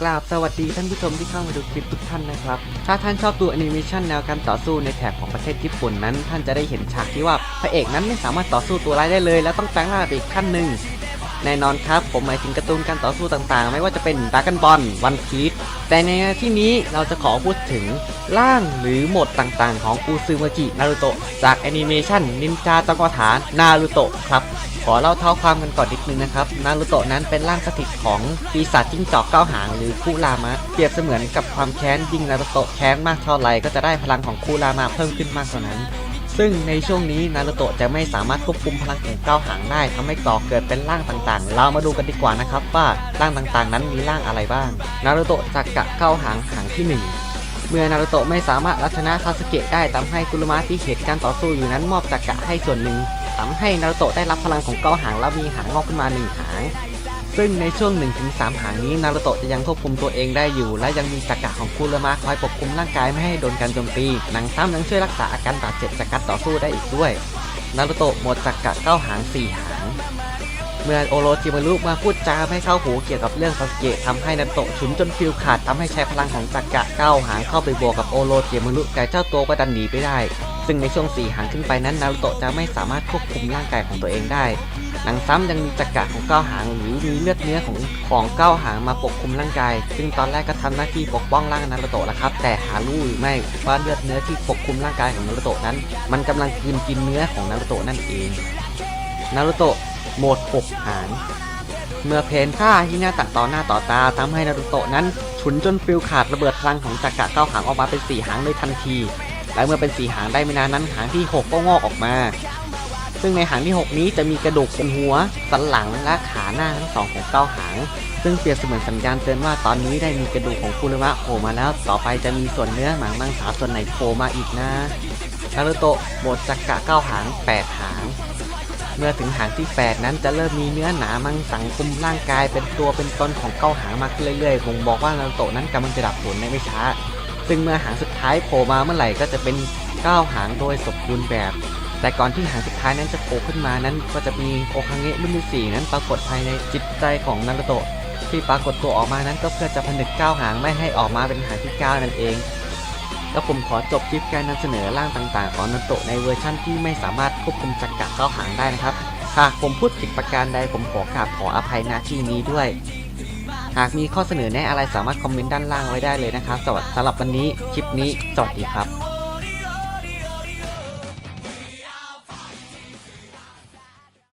กราบสวัสดีท่านผู้ชมที่เข้ามาดูคลิปทุกท่านนะครับ ถ้าท่านชอบดูแอนิเมชันแนวการต่อสู้ในแถบของประเทศญี่ปุ่นนั้น ท่านจะได้เห็นฉากที่ว่าพระเอกนั้นไม่สามารถต่อสู้ตัวร้ายได้เลย แล้วต้องแปลงร่างไปอีกขั้นหนึ่งแน่นอนครับ ผมหมายถึงการ์ตูนการต่อสู้ต่างๆ ไม่ว่าจะเป็นด r a กันบอลวันพีชแต่ในที่นี้เราจะขอพูดถึงร่างหรือโหมดต่างๆ ของอูซึมากินารุโตะจากแอนิเมชันนินจาตังกฐานนารุโตะครับ ขอเล่าเท้าความกันก่อนนิดนึงนะครับ นารุโตะนั้นเป็นร่างสถิตของปีศาจจิ้งจอกเก้าหางหรือคูรามะ เปรียบเสมือนกับความแค้นยิ่งนารุโตะแค้นมากเท่าไหร่ก็จะได้พลังของคูรามะเพิ่มขึ้นมากเท่านั้น ซึ่งในช่วงนี้นารุโตะจะไม่สามารถควบคุมพลังของเก้าหางได้ทำให้ก่อเกิดเป็นร่างต่างๆ เรามาดูกันดีกว่านะครับว่าร่างต่างๆ นั้นมีร่างอะไรบ้าง นารุโตะจากกะเก้าหางหางที่หนึ่งเมื่อนารุโตะไม่สามารถรัชนะคาสเกะได้ทำให้กุลมะที่เหตุการต่อสู้อยู่นั้นมอบจักระให้ส่วนหนึ่ง ทำให้นารุโตะได้รับพลังของเก้าหางแล้วมีหางงอกขึ้นมาหนึ่งหาง ซึ่งในช่วง 1-3 หางนี้นารุโตะจะยังควบคุมตัวเองได้อยู่ และยังมีจักระของคุรมะคอยปกคุมร่างกายไม่ให้โดนการโจมตีหนังซ้ำยังช่วยรักษาอาการบาดเจ็บจากการต่อสู้ได้อีกด้วย นารุโตะหมดจักระเก้าหางสี่หาง เมื่อโอโรจิมารุมาพูดจาไม่เข้าหูเกี่ยวกับเรื่องซาสเกะทำให้นารุโตะฉุนจนฟิลขาดทำให้ใช้พลังของจักระเก้าหางเข้าไปบวกกับโอโรจิมารุแต่เจ้าตัวก็ดันหนีไปได้ ซึ่งในช่วงสี่หางขึ้นไปนั้นนารุโตะจะไม่สามารถควบคุมร่างกายของตัวเองได้หนังซ้ำยังมีจักระของเก้าหางหรือมีเลือดเนื้อของของเก้าหางมาปกคลุมร่างกาย ซึ่งตอนแรกก็ทำหน้าที่ปกป้องร่างนารุโตะแล้วครับ แต่หารู้หรือไม่ว่าเลือดเนื้อที่ปกคลุมร่างกายของนารุโตะนั้น มันกำลังกินกินเนื้อของนารุโตะนั่นเองนารุโตะ โหมดหกหางเมื่อเพนฆ่าฮินาตะต่อหน้าต่อตาทำให้นารุโตะนั้นฉุนจนฟิลขาดระเบิดพลังของจักระเก้าหางออกมาเป็นสี่หางเลยทันที และเมื่อเป็นสี่หางได้ไม่นานนั้นหางที่หกก็งอกออกมา ซึ่งในหางที่ 6 นี้จะมีกระดูกบนหัว สันหลังและขาหน้าทั้งสองของเก้าหาง ซึ่งเปรียบเสมือนสัญญาณเตือนว่าตอนนี้ได้มีกระดูกของคุรุมะโผล่มาแล้ว ต่อไปจะมีส่วนเนื้อหนังมังสาส่วนไหนโผล่มาอีกนะนารุโตะโหมดจักระเก้าหาง 8 หาง เมื่อถึงหางที่ 8 นั้นจะเริ่มมีเนื้อหนามังสังคุมร่างกายเป็นตัวเป็นตนของเก้าหางมากขึ้นเรื่อยๆบ่งบอกว่านารุโตะนั้นกำลังจะดับสูญในไม่ช้า ซึ่งเมื่อหางสุดท้ายโผล่มาเมื่อไหร่ก็จะเป็นเก้าหางโดยสมบูรณ์แบบ แต่ก่อนที่หางสุดท้ายนั้นจะโผล่ขึ้นมานั้นก็จะมีโอคังเงะรุ่นที่สี่นั้นปรากฏภายในจิตใจของนารุโตะที่ปรากฏตัวออกมานั้นก็เพื่อจะผนึกก้าวหางไม่ให้ออกมาเป็นหางที่เก้านั่นเอง แล้วผมขอจบคลิปการนำเสนอร่างต่างๆ ของนันโตะในเวอร์ชั่นที่ไม่สามารถควบคุมจักระเข้าหางได้นะครับ หากผมพูดผิดประการใดผมขอกราบขออภัยณที่นี้ด้วย หากมีข้อเสนอแนะอะไรสามารถคอมเมนต์ด้านล่างไว้ได้เลยนะครับสำหรับสำหรับวันนี้คลิปนี้สวัสดีครับ